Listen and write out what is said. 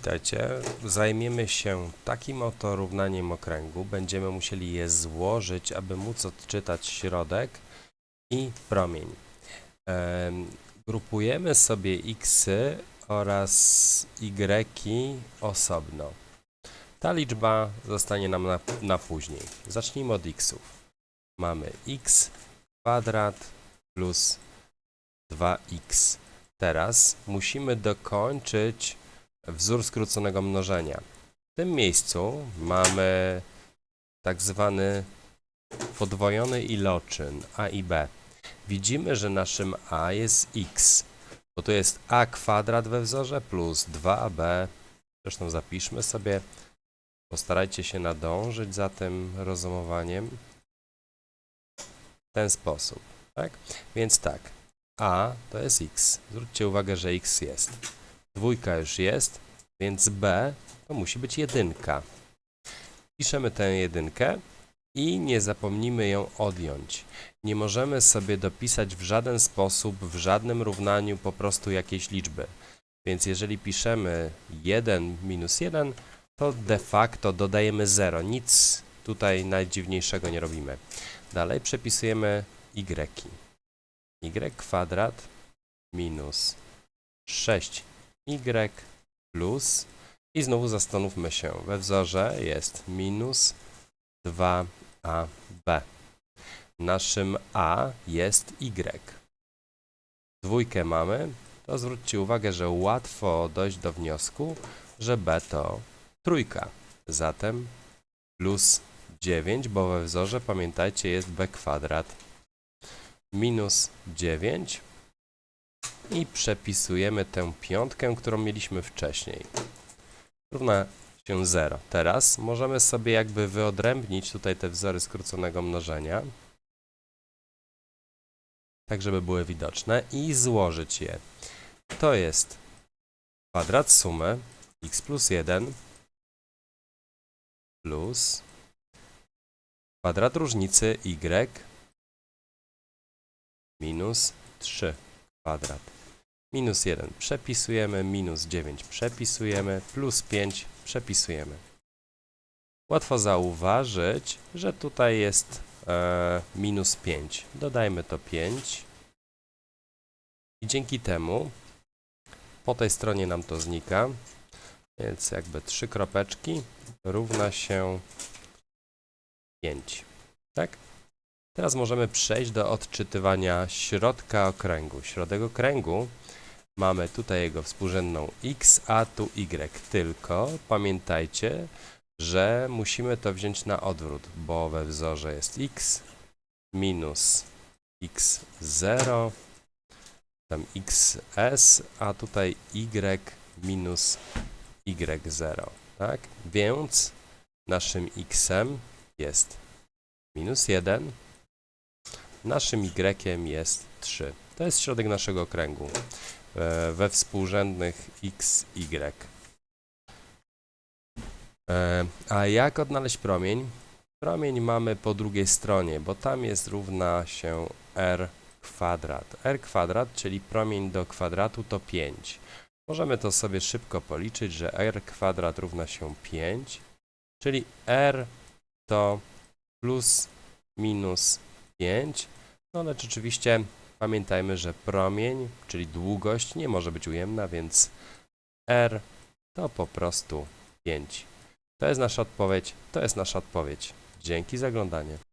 Witajcie. Zajmiemy się takim oto równaniem okręgu. Będziemy musieli je złożyć, aby móc odczytać środek i promień. Em, grupujemy sobie xy oraz y osobno. Ta liczba zostanie nam na, na później. Zacznijmy od xów. Mamy x kwadrat plus 2x. Teraz musimy dokończyć wzór skróconego mnożenia. W tym miejscu mamy tak zwany podwojony iloczyn a i b. Widzimy, że naszym a jest x, bo to jest a kwadrat we wzorze plus 2ab. Zresztą zapiszmy sobie, postarajcie się nadążyć za tym rozumowaniem w ten sposób. Tak? Więc tak, a to jest x. Zwróćcie uwagę, że x jest. Dwójka już jest, więc b to musi być jedynka. Piszemy tę jedynkę i nie zapomnijmy ją odjąć. Nie możemy sobie dopisać w żaden sposób, w żadnym równaniu po prostu jakiejś liczby. Więc jeżeli piszemy 1 minus 1, to de facto dodajemy 0. Nic tutaj najdziwniejszego nie robimy. Dalej przepisujemy y. y kwadrat minus 6 y plus i znowu zastanówmy się, we wzorze jest minus 2ab. Naszym a jest y. Dwójkę mamy, to zwróćcie uwagę, że łatwo dojść do wniosku, że b to trójka. Zatem plus 9, bo we wzorze, pamiętajcie, jest b kwadrat minus 9 i przepisujemy tę piątkę, którą mieliśmy wcześniej. Równa się 0. Teraz możemy sobie jakby wyodrębnić tutaj te wzory skróconego mnożenia, tak żeby były widoczne i złożyć je. To jest kwadrat sumy x plus 1 plus kwadrat różnicy y minus 3 kwadrat. Minus 1 przepisujemy, minus 9 przepisujemy, plus 5 przepisujemy. Łatwo zauważyć, że tutaj jest e, minus 5. Dodajmy to 5. I dzięki temu po tej stronie nam to znika. Więc jakby 3 kropeczki równa się 5. Tak? Teraz możemy przejść do odczytywania środka okręgu. Środek okręgu mamy tutaj jego współrzędną x, a tu y. Tylko pamiętajcie, że musimy to wziąć na odwrót, bo we wzorze jest x minus x0, tam xs, a tutaj y minus y0. Tak? Więc naszym xem jest minus 1, Naszym y jest 3. To jest środek naszego okręgu e, we współrzędnych x, y. E, a jak odnaleźć promień? Promień mamy po drugiej stronie, bo tam jest równa się r kwadrat. r kwadrat, czyli promień do kwadratu to 5. Możemy to sobie szybko policzyć, że r kwadrat równa się 5, czyli r to plus minus 5, no lecz oczywiście pamiętajmy, że promień, czyli długość nie może być ujemna, więc r to po prostu 5. To jest nasza odpowiedź, to jest nasza odpowiedź. Dzięki za oglądanie.